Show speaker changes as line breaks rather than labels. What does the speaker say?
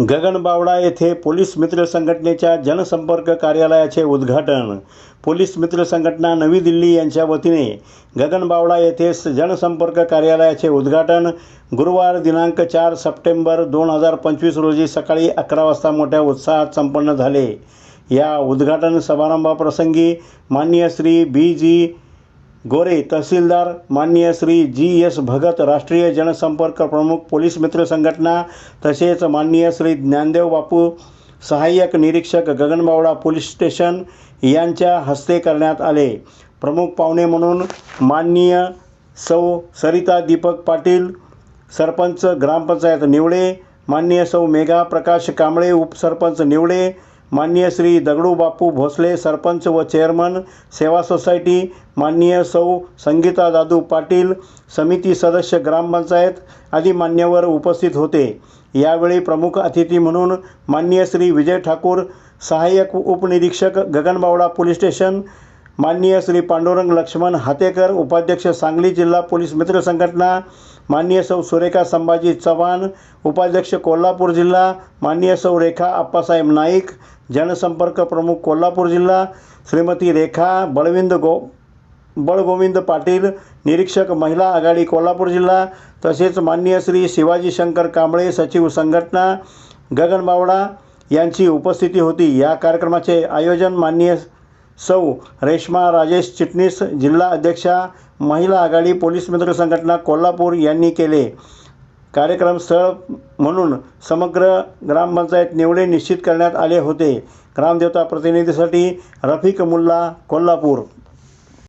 गगनबावडा येथे पोलीस मित्र संघटनेच्या जनसंपर्क कार्यालयाचे उद्घाटन. पोलीस मित्र संघटना नवी दिल्ली यांच्या वतीने गगनबावडा येथे स- जनसंपर्क कार्यालयाचे उद्घाटन गुरुवार दिनांक चार सप्टेंबर दोन हजार पंचवीस रोजी सकाळी अकरा वाजता मोठ्या उत्साहात संपन्न झाले. या उद्घाटन समारंभाप्रसंगी माननीय श्री बी जी गोरे तहसीलदार माननीय श्री जी एस भगत राष्ट्रीय जनसंपर्क प्रमुख पोलीस मित्र संघटना तसेच माननीय श्री ज्ञानदेव बापू सहाय्यक निरीक्षक गगनबावडा पोलीस स्टेशन यांच्या हस्ते करण्यात आले. प्रमुख पाहुणे म्हणून माननीय सौ सरिता दीपक पाटील सरपंच ग्रामपंचायत निवडे माननीय सौ मेघा प्रकाश कांबळे उपसरपंच निवडे माननीय श्री दगडू बापू भोसले सरपंच व चेअरमन सेवा सोसायटी माननीय सौ संगीता दादू पाटील समिती सदस्य ग्रामपंचायत आदी मान्यवर उपस्थित होते. यावेळी प्रमुख अतिथी म्हणून माननीय श्री विजय ठाकूर सहाय्यक उपनिरीक्षक गगनबावडा पोलीस स्टेशन माननीय श्री पांडुरंग लक्ष्मण हातेकर उपाध्यक्ष सांगली जिल्हा पोलीस मित्र संघटना माननीय सौ सुरेखा संभाजी चव्हाण उपाध्यक्ष कोल्हापूर जिल्हा माननीय सौ रेखा आप्पासाहेब नाईक जनसंपर्क प्रमुख कोल्हापूर जिल्हा श्रीमती रेखा बळविंद गो बळगोविंद पाटील निरीक्षक महिला आघाडी कोल्हापूर जिल्हा तसेच माननीय श्री शिवाजी शंकर कांबळे सचिव संघटना गगनबावडा यांची उपस्थिती होती. या कार्यक्रमाचे आयोजन माननीय सौ रेश्मा राजेश चिटणीस जिल्हा अध्यक्षा महिला आघाडी पोलीस मित्र संघटना कोल्हापूर यांनी केले. कार्यक्रम स्थळ म्हणून समग्र ग्रामपंचायत निवडे निश्चित करण्यात आले होते. ग्रामदेवता प्रतिनिधीसाठी रफिक मुल्ला कोल्हापूर.